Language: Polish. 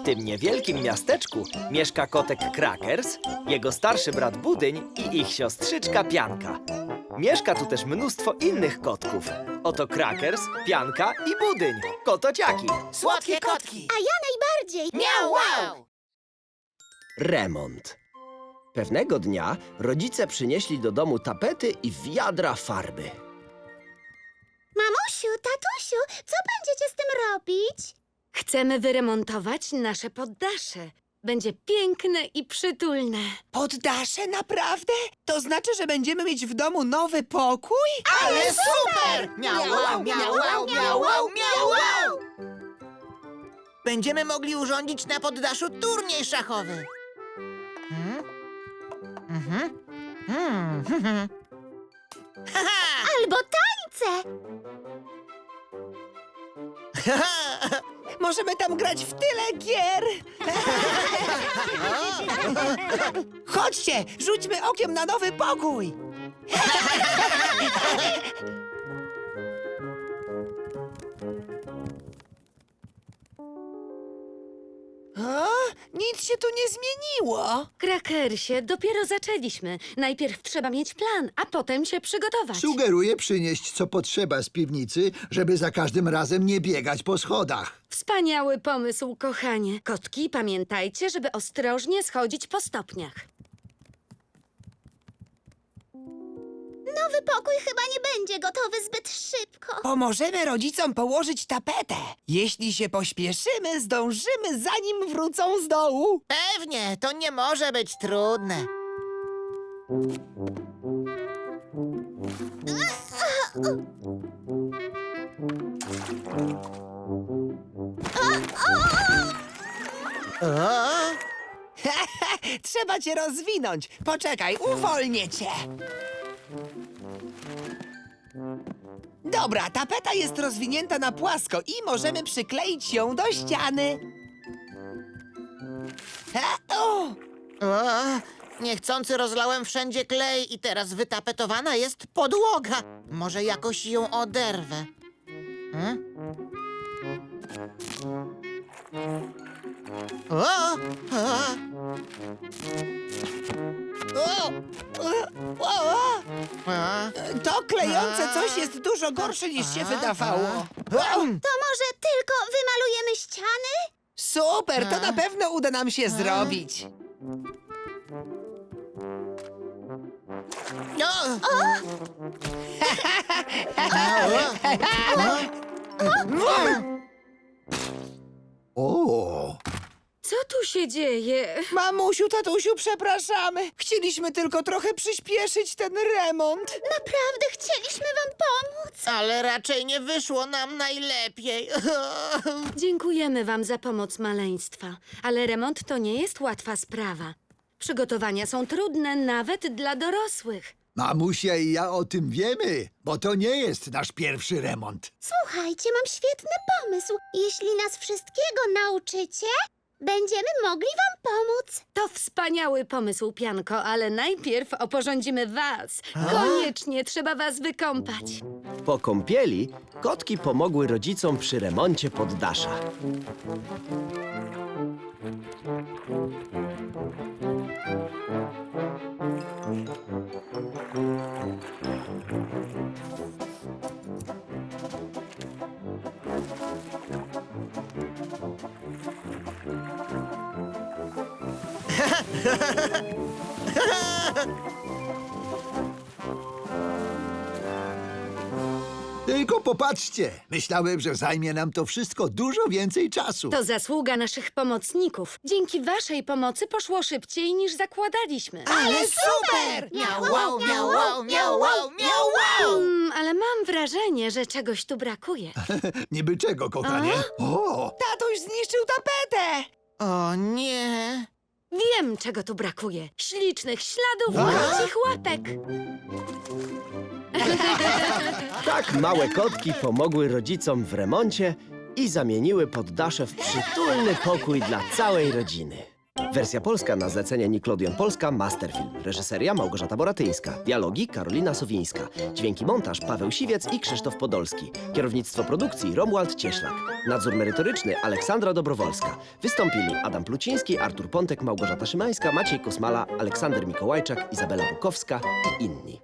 W tym niewielkim miasteczku mieszka kotek Krakers, jego starszy brat Budyń i ich siostrzyczka Pianka. Mieszka tu też mnóstwo innych kotków. Oto Krakers, Pianka i Budyń, kotociaki. Słodkie kotki! A ja najbardziej. Miau, wow! Remont. Pewnego dnia rodzice przynieśli do domu tapety i wiadra farby. Mamusiu, tatusiu, co będziecie z tym robić? Chcemy wyremontować nasze poddasze. Będzie piękne i przytulne. Poddasze, naprawdę? To znaczy, że będziemy mieć w domu nowy pokój? Ale super! Miau, wow, miau, wow, miau, wow, miau, wow! Będziemy mogli urządzić na poddaszu turniej szachowy. Hmm? Mhm. Hmm. Haha! Albo tańce. Możemy tam grać w tyle gier. Chodźcie, rzućmy okiem na nowy pokój. Nic się tu nie zmieniło. Krakersie, dopiero zaczęliśmy. Najpierw trzeba mieć plan, a potem się przygotować. Sugeruję przynieść co potrzeba z piwnicy, żeby za każdym razem nie biegać po schodach. Wspaniały pomysł, kochanie. Kotki, pamiętajcie, żeby ostrożnie schodzić po stopniach. Nowy pokój chyba nie będzie gotowy zbyt szybko. Pomożemy rodzicom położyć tapetę. Jeśli się pośpieszymy, zdążymy, zanim wrócą z dołu. Pewnie, to nie może być trudne. O, Trzeba cię rozwinąć. Poczekaj, uwolnię cię. Dobra, tapeta jest rozwinięta na płasko i możemy przykleić ją do ściany. Ha, o, o, niechcący rozlałem wszędzie klej i teraz wytapetowana jest podłoga. Może jakoś ją oderwę. Hmm? O, o, To klejące coś jest dużo gorsze niż się wydawało. O, To może tylko wymalujemy ściany? super, to na pewno uda nam się zrobić. O! O, Co tu się dzieje? Mamusiu, tatusiu, przepraszamy. Chcieliśmy tylko trochę przyspieszyć ten remont. Naprawdę chcieliśmy wam pomóc. Ale raczej nie wyszło nam najlepiej. Dziękujemy wam za pomoc maleństwa, ale remont to nie jest łatwa sprawa. Przygotowania są trudne nawet dla dorosłych. mamusia i ja o tym wiemy, bo to nie jest nasz pierwszy remont. Słuchajcie, mam świetny pomysł. Jeśli nas wszystkiego nauczycie, będziemy mogli wam pomóc. To wspaniały pomysł, Pianko, ale najpierw oporządzimy was. Koniecznie trzeba was wykąpać. Po kąpieli kotki pomogły rodzicom przy remoncie poddasza. Tylko popatrzcie, myślałem, że zajmie nam to wszystko dużo więcej czasu. To zasługa naszych pomocników. Dzięki waszej pomocy poszło szybciej niż zakładaliśmy. Ale super! Miau, wow, miau, wow, miau, wow, miau, wow! Mm, ale mam wrażenie, że czegoś tu brakuje. Niby czego, kochanie? O, Tatuś zniszczył tapetę. O nie. Wiem, czego tu brakuje. Ślicznych śladów kocich łapek. Tak małe kotki pomogły rodzicom w remoncie i zamieniły poddasze w przytulny pokój dla całej rodziny. Wersja polska na zlecenie Nickelodeon Polska Masterfilm. Reżyseria Małgorzata Boratyńska. Dialogi Karolina Sowińska. Dźwięki montaż Paweł Siwiec i Krzysztof Podolski. Kierownictwo produkcji Romuald Cieślak. Nadzór merytoryczny Aleksandra Dobrowolska. Wystąpili Adam Pluciński, Artur Pontek, Małgorzata Szymańska, Maciej Kosmala, Aleksander Mikołajczak, Izabela Bukowska i inni.